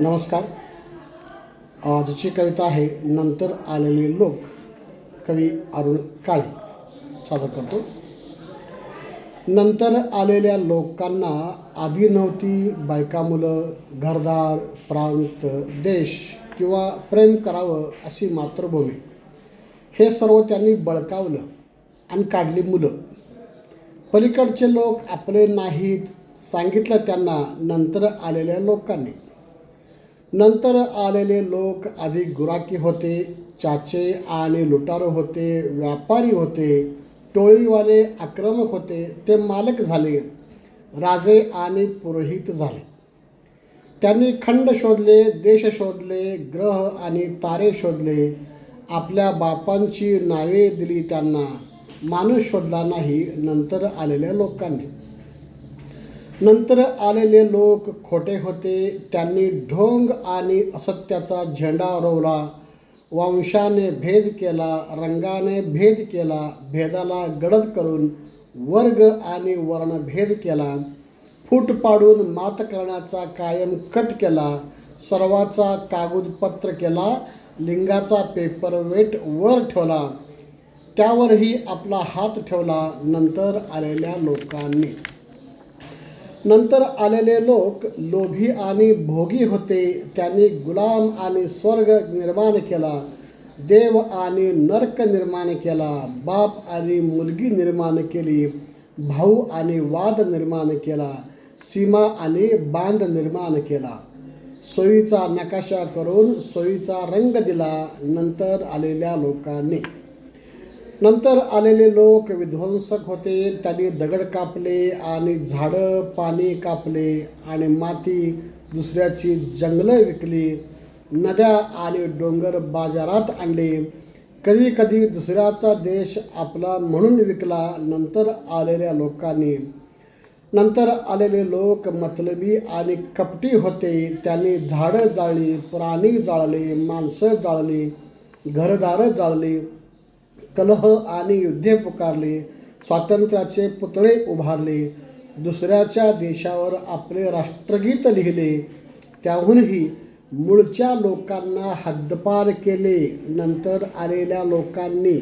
नमस्कार. आजची कविता आहे नंतर आलेले लोक. कवी अरुण काळे. सादर करतो. नंतर आलेल्या लोकांना आधी नव्हती बायका मुलं घरदार प्रांत देश किंवा प्रेम करावं अशी मातृभूमी. हे सर्व त्यांनी बळकावलं आणि काढली मुलं. पलीकडचे लोक आपले नाहीत सांगितलं त्यांना नंतर आलेल्या लोकांनी. नंतर आलेले लोक आधी गुराकी होते चाचे आणि लुटारू होते व्यापारी होते टोळीवाले आक्रमक होते ते मालक झाले राजे आणि पुरोहित झाले. त्यांनी खंड शोधले देश शोधले ग्रह आणि तारे शोधले. आपल्या बापांची नावे दिली त्यांना माणूस शोधला नाही नंतर आलेल्या लोकांनी. नंतर आलेले लोक खोटे होते. त्यांनी ढोंग आणि असत्याचा झेंडा रोवला. वंशाने भेद केला रंगाने भेद केला भेदाला गडद करून वर्ग आणि वर्णभेद केला. फूट पाडून मात करण्याचा कायम कट केला. सर्वाचा कागदपत्र केला. लिंगाचा पेपर वेट वर ठेवला. त्यावरही आपला हात ठेवला. नंतर आलेल्या लोकांनी नंतर आलेले लोक लोभी आणि भोगी होते. त्यांनी गुलाम आणि स्वर्ग निर्माण केला. देव आणि नर्क निर्माण केला. बाप आणि मुलगी निर्माण केली. भाऊ आणि वाद निर्माण केला. सीमा आणि बांध निर्माण केला. सोयीचा नकाशा करून सोयीचा रंग दिला. नंतर आलेल्या लोकांनी नंतर आलेले लोक विध्वंसक होते. त्यांनी दगड कापले आणि झाडं पाणी कापले आणि माती दुसऱ्याची जंगलं विकली. नद्या आणि डोंगर बाजारात आणले. कधी कधी दुसऱ्याचा देश आपला म्हणून विकला. नंतर आलेल्या लोकांनी नंतर आलेले लोक मतलबी आणि कपटी होते. त्यांनी झाडं जाळली प्राणी जाळले माणसं जाळली घरदारं जाळली. कलह आणि युद्धे पुकारले स्वातंत्र्याचे पुतळे उभारले दुसऱ्याच्या देशावर आपले राष्ट्रगीत लिहिले त्याहूनही मूळच्या लोकांना हद्दपार केले नंतर आलेल्या लोकांनी